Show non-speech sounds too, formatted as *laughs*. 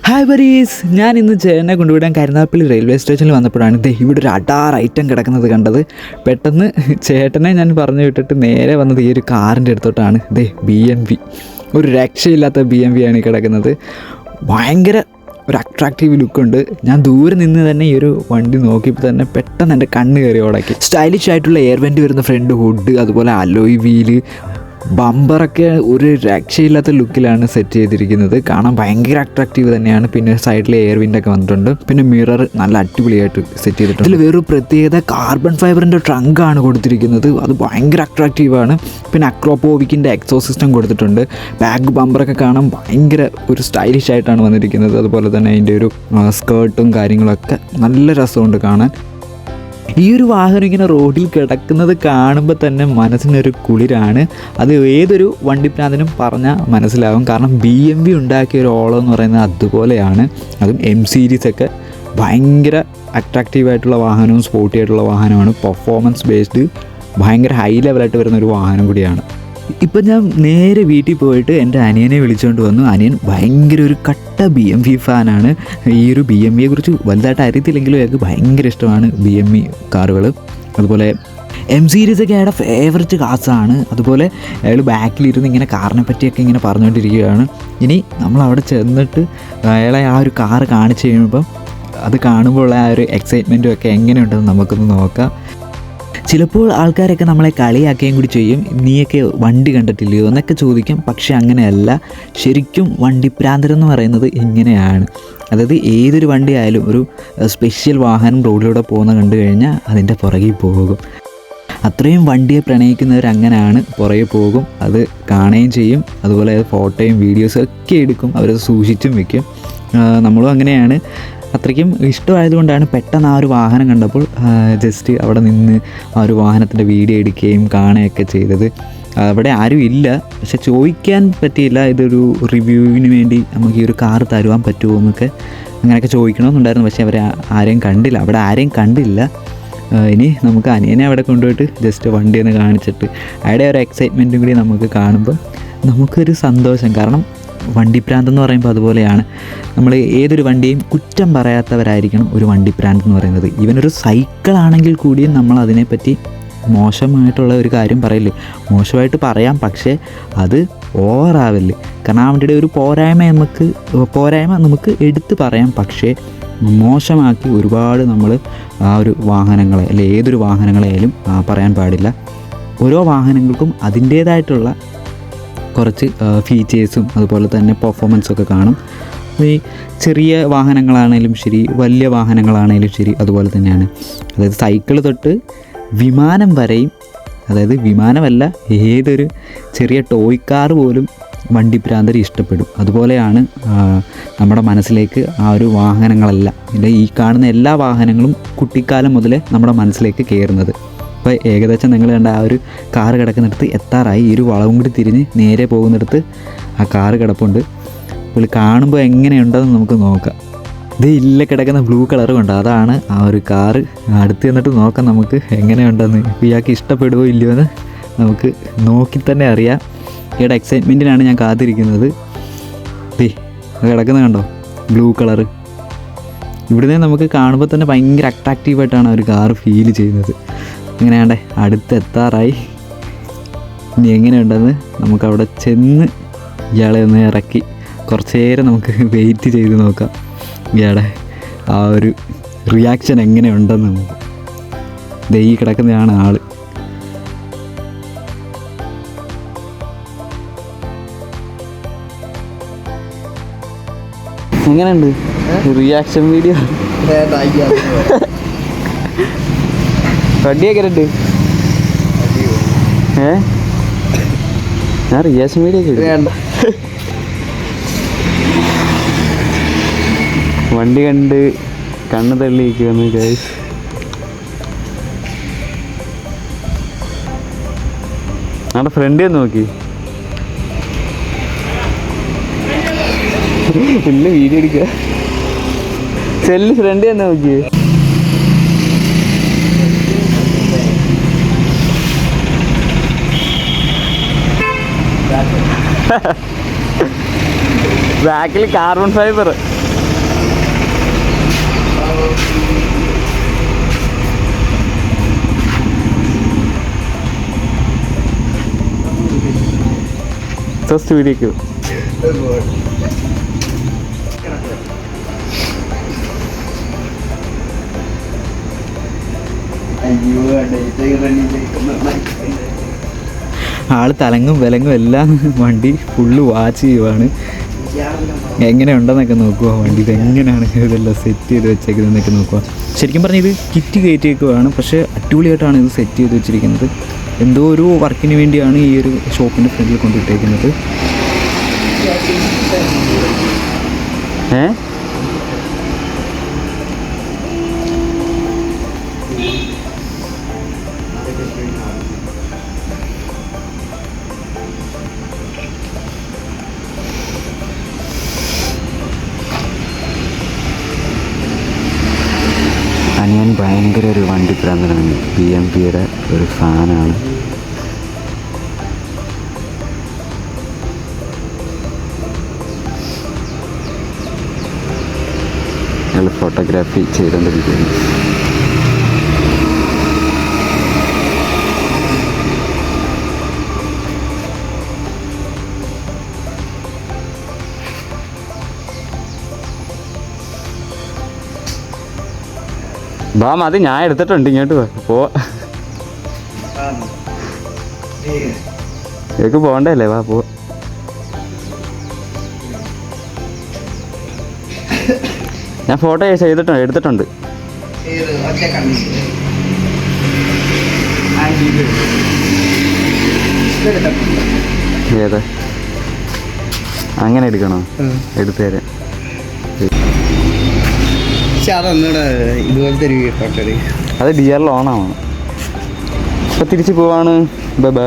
Hi ബരീസ് ഞാൻ ഇന്ന് ചേട്ടനെ കൊണ്ടുവിടാൻ കരുനാപ്പള്ളി റെയിൽവേ സ്റ്റേഷനിൽ വന്നപ്പോഴാണ് ദേ ഇവിടെ ഒരു അടാർ ഐറ്റം കിടക്കുന്നത് കണ്ടത്. പെട്ടെന്ന് ചേട്ടനെ ഞാൻ പറഞ്ഞു വിട്ടിട്ട് നേരെ വന്നത് ഈ ഒരു കാറിന്റെ അടുത്തോട്ടാണ്. ദേ ബി എം വി ഒരു രക്ഷയില്ലാത്ത ബി എം വി ആണ് കിടക്കുന്നത്. ഭയങ്കര ഒരു അട്രാക്റ്റീവ് ലുക്കുണ്ട് ഞാൻ ദൂരെ നിന്ന് തന്നെ ഈ ഒരു വണ്ടി നോക്കിയപ്പോൾ തന്നെ പെട്ടെന്ന് എന്റെ കണ്ണ് കയറി ഓടാക്കി. സ്റ്റൈലിഷ് ആയിട്ടുള്ള എയർ വെന്റ് വരുന്ന ഫ്രണ്ട് ഹുഡ് അതുപോലെ അലോയ് വീൽ ബമ്പറൊക്കെ ഒരു രക്ഷയില്ലാത്ത ലുക്കിലാണ് സെറ്റ് ചെയ്തിരിക്കുന്നത്. കാണാൻ ഭയങ്കര അട്രാക്റ്റീവ് തന്നെയാണ്. പിന്നെ സൈഡിൽ എയർ വിൻഡൊക്കെ വന്നിട്ടുണ്ട്. പിന്നെ മിറർ നല്ല അടിപൊളിയായിട്ട് സെറ്റ് ചെയ്തിട്ടുണ്ട്. ഇതിൽ വേറൊരു പ്രത്യേകത കാർബൺ ഫൈബറിന്റെ ആണ് കൊടുത്തിരിക്കുന്നത്. അത് ഭയങ്കര ആണ്. പിന്നെ അക്രോപോവിക്കിന്റെ എക്സോ സിസ്റ്റം കൊടുത്തിട്ടുണ്ട് ബാക്ക് ബമ്പറൊക്കെ കാണാൻ ഭയങ്കര ഒരു സ്റ്റൈലിഷ് ആയിട്ടാണ് വന്നിരിക്കുന്നത്. അതുപോലെ തന്നെ അതിന്റെ ഒരു സ്കേർട്ടും കാര്യങ്ങളൊക്കെ നല്ല രസമുണ്ട് കാണാൻ. ഈ ഒരു വാഹനം ഇങ്ങനെ റോഡിൽ കിടക്കുന്നത് കാണുമ്പോൾ തന്നെ മനസ്സിനൊരു കുളിരാണ്. അത് ഏതൊരു വണ്ടിപ്രാന്തനും പറഞ്ഞാൽ മനസ്സിലാവും. കാരണം ബി എം വി ഉണ്ടാക്കിയ ഒരു ഓളം എന്ന് പറയുന്നത് അതുപോലെയാണ്. അതും എം സീരീസ് ഒക്കെ ഭയങ്കര അട്രാക്റ്റീവ് ആയിട്ടുള്ള വാഹനവും സ്പോർട്ടി ആയിട്ടുള്ള വാഹനമാണ്. പെർഫോമൻസ് ബേസ്ഡ് ഭയങ്കര ഹൈ ലെവലായിട്ട് വരുന്ന ഒരു വാഹനം കൂടിയാണ്. ഇപ്പം ഞാൻ നേരെ വീട്ടിൽ പോയിട്ട് എന്റെ അനിയനെ വിളിച്ചുകൊണ്ട് വന്നു. അനിയൻ ഭയങ്കര ഒരു കട്ട ബി എം വി ഫാനാണ് ഈ ഒരു ബി എം വിയെ കുറിച്ച് വലുതായിട്ട് അറിയത്തില്ലെങ്കിലും അയാൾക്ക് ഭയങ്കര ഇഷ്ടമാണ് ബി എം വി കാറുകൾ അതുപോലെ എം സീരീസ് ഒക്കെ അയാളുടെ ഫേവററ്റ് കാസാണ് അതുപോലെ അയാൾ ബാക്കിലിരുന്ന് ഇങ്ങനെ കാറിനെ പറ്റിയൊക്കെ ഇങ്ങനെ പറഞ്ഞുകൊണ്ടിരിക്കുകയാണ് ഇനി നമ്മൾ അവിടെ ചെന്നിട്ട് അയാളെ ആ ഒരു കാറ് കാണിച്ചു കഴിയുമ്പം അത് കാണുമ്പോൾ ആ ഒരു എക്സൈറ്റ്മെന്റും ഒക്കെ എങ്ങനെയുണ്ടെന്ന് നമുക്കൊന്ന് നോക്കാം. ചിലപ്പോൾ ആൾക്കാരൊക്കെ നമ്മളെ കളിയാക്കുകയും കൂടി ചെയ്യും. നീയൊക്കെ വണ്ടി കണ്ടിട്ടില്ലയോ എന്നൊക്കെ ചോദിക്കും. പക്ഷേ അങ്ങനെയല്ല. ശരിക്കും വണ്ടിപ്രാന്തരെന്ന് പറയുന്നത് ഇങ്ങനെയാണ്. അതായത് ഏതൊരു വണ്ടി ആയാലും ഒരു സ്പെഷ്യൽ വാഹനം റോഡിലൂടെ പോകുന്ന കണ്ടു കഴിഞ്ഞാൽ അതിന്റെ പുറകിൽ പോകും. അത്രയും വണ്ടിയെ പ്രണയിക്കുന്നവർ അങ്ങനെയാണ്. പുറകെ പോകും. അത് കാണുകയും ചെയ്യും. അതുപോലെ അത് ഫോട്ടോയും വീഡിയോസും ഒക്കെ എടുക്കും. അവരത് സൂക്ഷിച്ചും വെക്കും. നമ്മളും അങ്ങനെയാണ്. അത്രയ്ക്കും ഇഷ്ടമായതുകൊണ്ടാണ് പെട്ടെന്ന് ആ ഒരു വാഹനം കണ്ടപ്പോൾ ജസ്റ്റ് അവിടെ നിന്ന് ആ ഒരു വാഹനത്തിന്റെ വീഡിയോ എടുക്കുകയും കാണുകയൊക്കെ ചെയ്തത്. അവിടെ ആരും ഇല്ല. പക്ഷെ ചോദിക്കാൻ പറ്റിയില്ല. ഇതൊരു റിവ്യൂവിന് വേണ്ടി നമുക്ക് ഈ ഒരു കാർ തരുവാൻ പറ്റുമോ എന്നൊക്കെ അങ്ങനെയൊക്കെ ചോദിക്കണമെന്നുണ്ടായിരുന്നു. പക്ഷേ അവരെ ആരെയും കണ്ടില്ല. അവിടെ ആരെയും കണ്ടില്ല. ഇനി നമുക്ക് അനിയനെ അവിടെ കൊണ്ടുപോയിട്ട് ജസ്റ്റ് വണ്ടി ഒന്ന് കാണിച്ചിട്ട് അവിടെ ഒരു എക്സൈറ്റ്മെന്റും കൂടി നമുക്ക് കാണുമ്പോൾ നമുക്കൊരു സന്തോഷം. കാരണം വണ്ടിപ്രാന്ത് എന്ന് പറയുമ്പോൾ അതുപോലെയാണ്. നമ്മൾ ഏതൊരു വണ്ടിയും കുറ്റം പറയാത്തവരായിരിക്കണം ഒരു വണ്ടിപ്രാന്ത് എന്ന് പറയുന്നത്. ഇവനൊരു സൈക്കിളാണെങ്കിൽ കൂടിയും നമ്മൾ അതിനെപ്പറ്റി മോശമായിട്ടുള്ള ഒരു കാര്യം പറയില്ലേ? മോശമായിട്ട് പറയാം പക്ഷേ അത് ഓവറാവില്ലേ കാരണം വണ്ടിയുടെ ഒരു പോരായ്മ നമുക്ക് പോരായ്മ നമുക്ക് എടുത്ത് പറയാം പക്ഷേ മോശമാക്കി ഒരുപാട് നമ്മൾ ആ ഒരു വാഹനങ്ങളെ അല്ലെ ഏതൊരു വാഹനങ്ങളെയായാലും പറയാൻ പാടില്ല. ഓരോ വാഹനങ്ങൾക്കും അതിന്റേതായിട്ടുള്ള കുറച്ച് ഫീച്ചേഴ്സും അതുപോലെ തന്നെ പെർഫോമൻസും ഒക്കെ കാണും. ഈ ചെറിയ വാഹനങ്ങളാണേലും ശരി വലിയ വാഹനങ്ങളാണേലും ശരി അതുപോലെ തന്നെയാണ്. അതായത് സൈക്കിൾ തൊട്ട് വിമാനം വരെയും അതായത് വിമാനമല്ല ഏതൊരു ചെറിയ ടോയ് കാർ പോലും വണ്ടിപ്രാന്തര് ഇഷ്ടപ്പെടും. അതുപോലെയാണ് നമ്മുടെ മനസ്സിലേക്ക് ആ ഒരു വാഹനങ്ങളെല്ലാം ഇല്ല ഈ കാണുന്ന എല്ലാ വാഹനങ്ങളും കുട്ടിക്കാലം മുതലേ നമ്മുടെ മനസ്സിലേക്ക് കയറുന്നത്. അപ്പോൾ ഏകദേശം നിങ്ങൾ കണ്ട ആ ഒരു കാറ് കിടക്കുന്നിടത്ത് എത്താറായി. ഈ ഒരു വളവും കൂടി തിരിഞ്ഞ് നേരെ പോകുന്നിടത്ത് ആ കാറ് കിടപ്പുണ്ട്. പുള്ളി കാണുമ്പോൾ എങ്ങനെയുണ്ടെന്ന് നമുക്ക് നോക്കാം. ഇത് ഇല്ല കിടക്കുന്ന ബ്ലൂ കളർ കൊണ്ട് അതാണ് ആ ഒരു കാറ്. അടുത്ത് ചെന്നിട്ട് നോക്കാം നമുക്ക് എങ്ങനെയുണ്ടെന്ന്. ഇയാൾക്ക് ഇഷ്ടപ്പെടുമോ ഇല്ലയോ എന്ന് നമുക്ക് നോക്കി തന്നെ അറിയാം. ഇയാളുടെ എക്സൈറ്റ്മെന്റിനാണ് ഞാൻ കാത്തിരിക്കുന്നത്. ദേ കിടക്കുന്ന കണ്ടോ? ബ്ലൂ കളറ് ഇവിടുന്ന് നമുക്ക് കാണുമ്പോൾ തന്നെ ഭയങ്കര അട്രാക്റ്റീവായിട്ടാണ് ആ ഒരു കാറ് ഫീൽ ചെയ്യുന്നത്. അങ്ങനെയാണ്ടേ അടുത്ത് എത്താറായി ഇനി എങ്ങനെയുണ്ടെന്ന് നമുക്ക് അവിടെ ചെന്ന് ഇയാളെ ഒന്ന് ഇറക്കി കുറച്ച് നേരം നമുക്ക് വെയിറ്റ് ചെയ്ത് നോക്കാം. ഇയാളെ ആ ഒരു റിയാക്ഷൻ എങ്ങനെയുണ്ടെന്ന് നമുക്ക്. ദൈ കിടക്കുന്നതാണ് ആൾ. എങ്ങനെയുണ്ട്? റിയാക്ഷൻ വീഡിയോ *laughs* ഉണ്ട് ഏ? ഞാൻ റിയാസ് മീഡിയ. വണ്ടി. കണ്ട് കണ്ണ് തള്ളിയിരിക്കുന്നു ഗൈസ് നമ്മുടെ ഫ്രണ്ട് നോക്കി. ഇല്ല വീഡിയോ എടുക്കുക. സെല്ല് ഫ്രണ്ട് തന്നെ നോക്കിയേ. ബാക്കിൽ കാർബൺ ഫൈബർ വീഡിയോക്ക് അയ്യോ ഡേറ്റ് റണ്ണിലേക്ക് ആൾ തലങ്ങും വിലങ്ങും എല്ലാം വണ്ടി ഫുള്ള് വാച്ച് ചെയ്യുവാണ്. എങ്ങനെ ഉണ്ടെന്നൊക്കെ നോക്കുക വണ്ടി. ഇത് എങ്ങനെയാണ് ഇതെല്ലാം സെറ്റ് ചെയ്ത് വെച്ചേക്കുന്നതെന്നൊക്കെ നോക്കുക ശരിക്കും പറഞ്ഞാൽ ഇത് കിറ്റ് കയറ്റിയേക്കുവാണ്. പക്ഷേ അടിപൊളിയായിട്ടാണ് ഇത് സെറ്റ് ചെയ്ത് വെച്ചിരിക്കുന്നത്. എന്തോ ഒരു വർക്കിന് വേണ്ടിയാണ് ഈ ഒരു ഷോപ്പിന്റെ ഫ്രണ്ടിൽ കൊണ്ടിട്ടേക്കുന്നത്. ഏ? ഭയങ്കര ഒരു വണ്ടി പ്രാന്തനാണ് ബി എം പിയുടെ ഒരു ഫാനാണ്. ഫോട്ടോഗ്രാഫി ചെയ്തുകൊണ്ടിരിക്കുകയാണ് ബാ മതി ഞാൻ എടുത്തിട്ടുണ്ട് ഇങ്ങോട്ട്. പോ. ഇതൊക്കെ പോകണ്ടല്ലേ വാ പോ. ഞാൻ ഫോട്ടോ ചെയ്തിട്ടുണ്ട് എടുത്തിട്ടുണ്ട്. ഏത്? അങ്ങനെ എടുക്കണോ? എടുത്തു തരാം അത് ഡി ഓണാവണം തിരിച്ചു തിരിച്ച് പോവാണ്. Bye bye